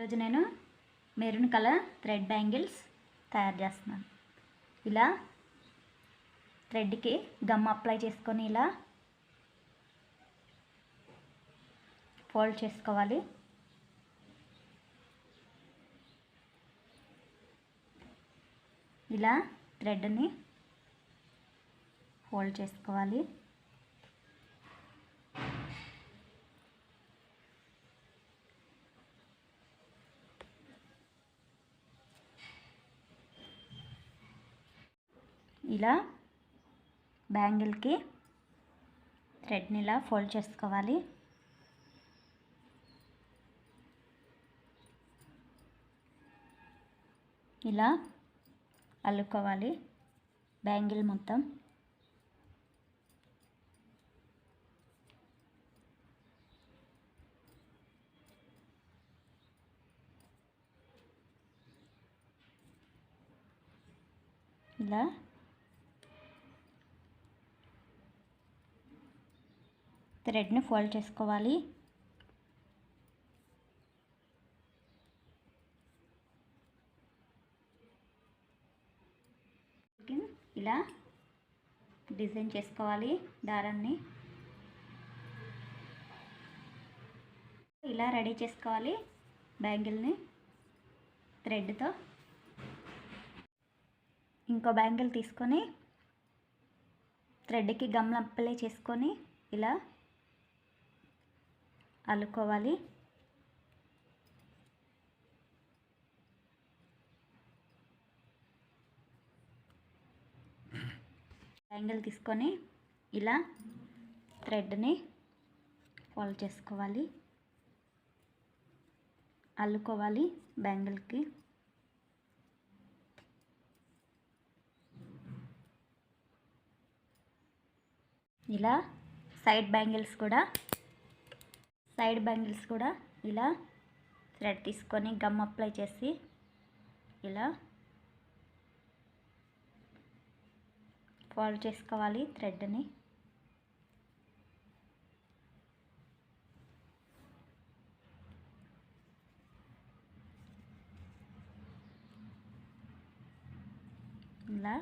ఈరోజు నేను maroon colour thread bangles తయారు చేస్తున్నాను. ఇలా థ్రెడ్కి గమ్ అప్లై చేసుకొని ఇలా ఫోల్డ్ చేసుకోవాలి. ఇలా థ్రెడ్ని ఫోల్డ్ చేసుకోవాలి. ఇలా బ్యాంగిల్కి థ్రెడ్ని ఇలా ఫోల్డ్ చేసుకోవాలి. ఇలా అల్లుకోవాలి బ్యాంగిల్ మొత్తం. ఇలా థ్రెడ్ని ఫోల్డ్ చేసుకోవాలి. ఇలా డిజైన్ చేసుకోవాలి దారాన్ని. ఇలా రెడీ చేసుకోవాలి బ్యాంగిల్ని థ్రెడ్తో. ఇంకో బ్యాంగిల్ తీసుకొని థ్రెడ్కి గమ్లు అప్లై చేసుకొని ఇలా అల్లుకోవాలి. బ్యాంగిల్ తీసుకొని ఇలా థ్రెడ్ని ఫాలో చేసుకోవాలి. అల్లుకోవాలి బ్యాంగిల్కి. ఇలా సైడ్ బ్యాంగిల్స్ కూడా సైడ్ బ్యాంగిల్స్ కూడా ఇలా థ్రెడ్ తీసుకొని గమ్ అప్లై చేసి ఇలా ఫాలో చేసుకోవాలి థ్రెడ్ని. ఇలా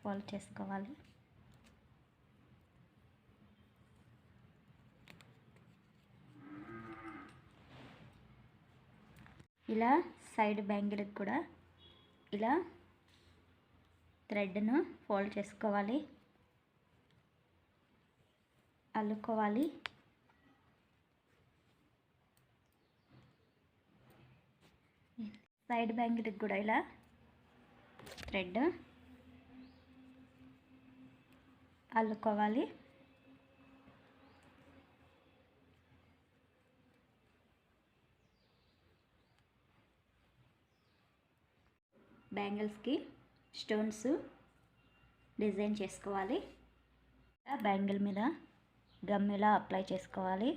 ఫాలో చేసుకోవాలి. ఇలా సైడ్ బ్యాంగిల్కి కూడా ఇలా థ్రెడ్ను ఫోల్డ్ చేసుకోవాలి. అల్లుకోవాలి. సైడ్ బ్యాంగిల్కి కూడా ఇలా థ్రెడ్ అల్లుకోవాలి. బ్యాంగిల్స్కి స్టోన్స్ డిజైన్ చేసుకోవాలి. బ్యాంగిల్ మీద గమ్ ఇలా అప్లై చేసుకోవాలి.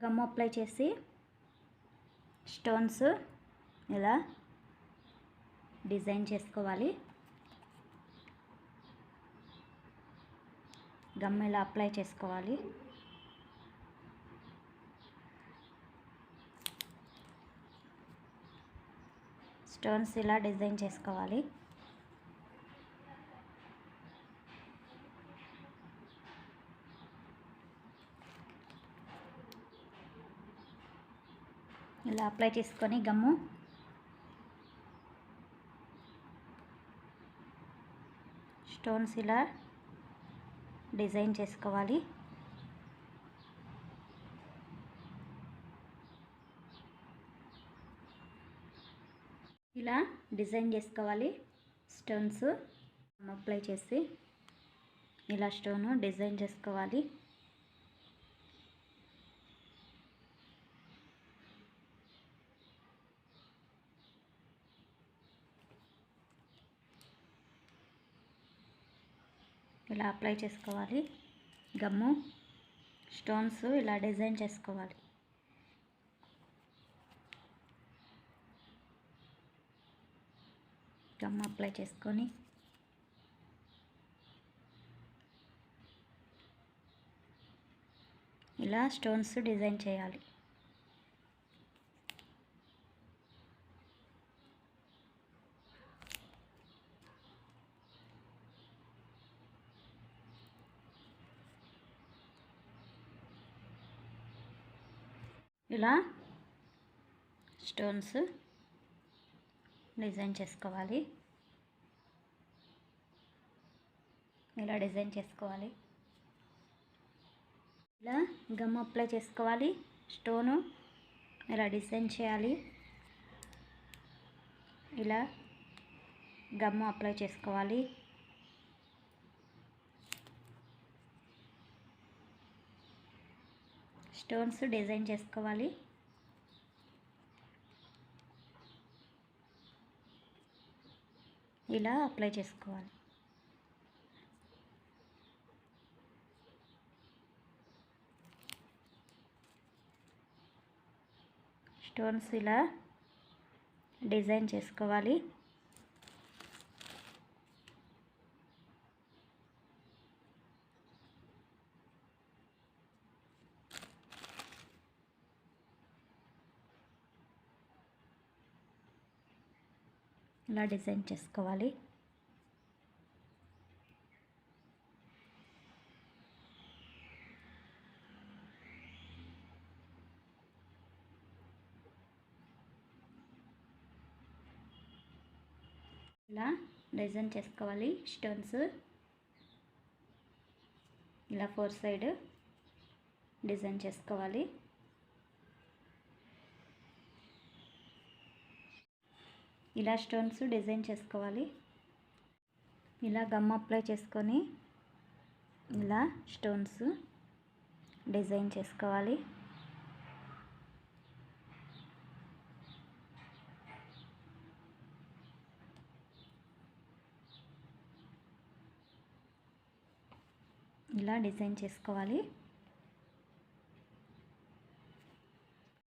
గమ్ అప్లై చేసి స్టోన్స్ ఇలా డిజైన్ చేసుకోవాలి. గమ్ ఇలా అప్లై చేసుకోవాలి? స్టోన్స్ ఇలా డిజైన్ చేసుకోవాలి? ఇలా అప్లై చేసుకొని గమ్ము. స్టోన్స్ ఇలా డిజైన్ చేసుకోవాలి. ఇలా డిజైన్ చేసుకోవాలి. స్టోన్స్ అప్లై చేసి ఇలా స్టోను డిజైన్ చేసుకోవాలి. ఇలా అప్లై చేసుకోవాలి. గమ్ము స్టోన్స్ ఇలా డిజైన్ చేసుకోవాలి. గమ్ము అప్లై చేసుకొని. ఇలా స్టోన్స్ డిజైన్ చేయాలి. ఇలా స్టోన్స్ డిజైన్ చేసుకోవాలి. ఇలా డిజైన్ చేసుకోవాలి. ఇలా గమ్ అప్లై చేసుకోవాలి. స్టోను ఇలా డిజైన్ చేయాలి. ఇలా గమ్ అప్లై చేసుకోవాలి. స్టోన్స్ డిజైన్ చేసుకోవాలి. ఇలా అప్లై చేసుకోవాలి. స్టోన్స్ ఇలా డిజైన్ చేసుకోవాలి. ఇలా డిజైన్ చేసుకోవాలి. ఇలా డిజైన్ చేసుకోవాలి. స్టోన్స్. ఇలా ఫోర్ సైడ్ డిజైన్ చేసుకోవాలి. ఇలా స్టోన్స్ డిజైన్ చేసుకోవాలి. ఇలా గమ్ అప్లై చేసుకొని ఇలా స్టోన్స్ డిజైన్ చేసుకోవాలి. ఇలా డిజైన్ చేసుకోవాలి.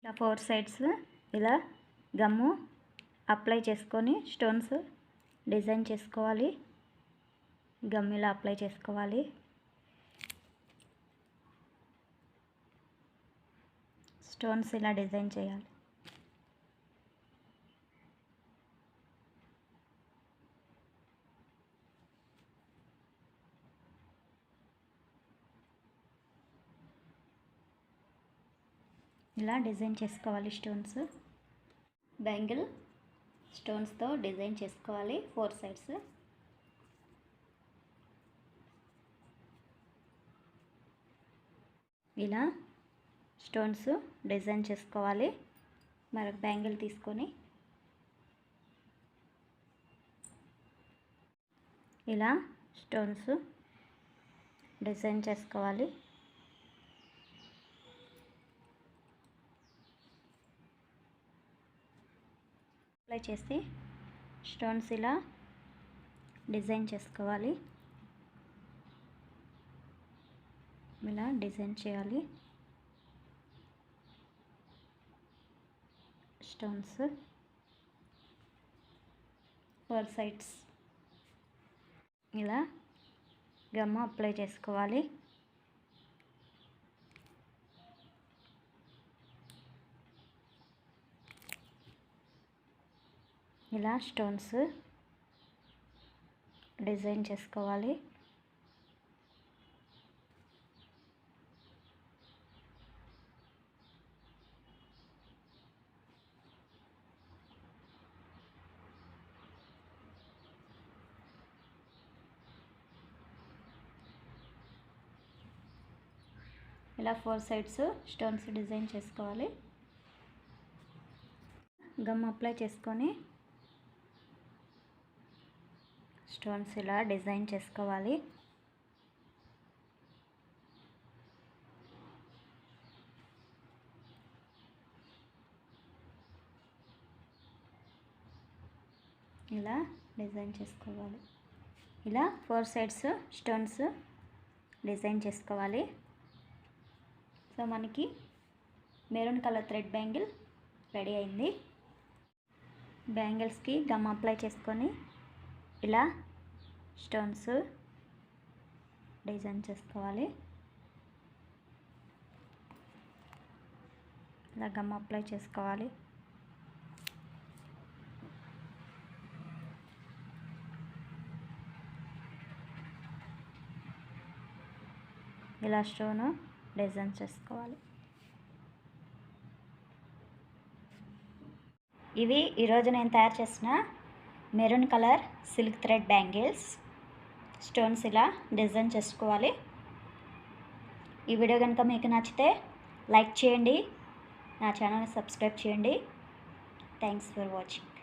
ఇలా ఫోర్ సైడ్స్ ఇలా గమ్ము అప్లై చేసుకొని స్టోన్స్ డిజైన్ చేసుకోవాలి. గమ్ ఇలా అప్లై చేసుకోవాలి. స్టోన్స్ ఇలా డిజైన్ చేయాలి. ఇలా డిజైన్ చేసుకోవాలి స్టోన్స్. బ్యాంగిల్ స్టోన్స్తో డిజైన్ చేసుకోవాలి ఫోర్ సైడ్స్. ఇలా స్టోన్స్ డిజైన్ చేసుకోవాలి మరొక బ్యాంగిల్ తీసుకొని. ఇలా స్టోన్స్ డిజైన్ చేసుకోవాలి. అప్లై చేసి స్టోన్స్ ఇలా డిజైన్ చేసుకోవాలి. ఇలా డిజైన్ చేయాలి. స్టోన్స్ ఫోర్ సైడ్స్ ఇలా గమ్మ అప్లై చేసుకోవాలి. ఇలా స్టోన్స్ డిజైన్ చేసుకోవాలి. ఇలా ఫోర్ సైడ్స్ స్టోన్స్ డిజైన్ చేసుకోవాలి. గమ్ అప్లై చేసుకొని స్టోన్స్ ఇలా డిజైన్ చేసుకోవాలి. ఇలా డిజైన్ చేసుకోవాలి. ఇలా ఫోర్ సైడ్స్ స్టోన్స్ డిజైన్ చేసుకోవాలి. సో మనకి maroon colour thread bangle ready అయింది. బ్యాంగిల్స్కి గమ్ అప్లై చేసుకొని ఇలా స్టోన్స్ డిజైన్ చేసుకోవాలి. ఇలా గమ్ అప్లై చేసుకోవాలి. ఇలా స్టోను డిజైన్ చేసుకోవాలి. ఇవి ఈరోజు నేను తయారు చేసిన maroon colour silk thread bangles. Stones ఇలా డిజైన్ చేసుకోవాలి. ఈ వీడియో కనుక మీకు నచ్చితే లైక్ చేయండి. నా ఛానల్ని సబ్స్క్రైబ్ చేయండి. Thanks for watching.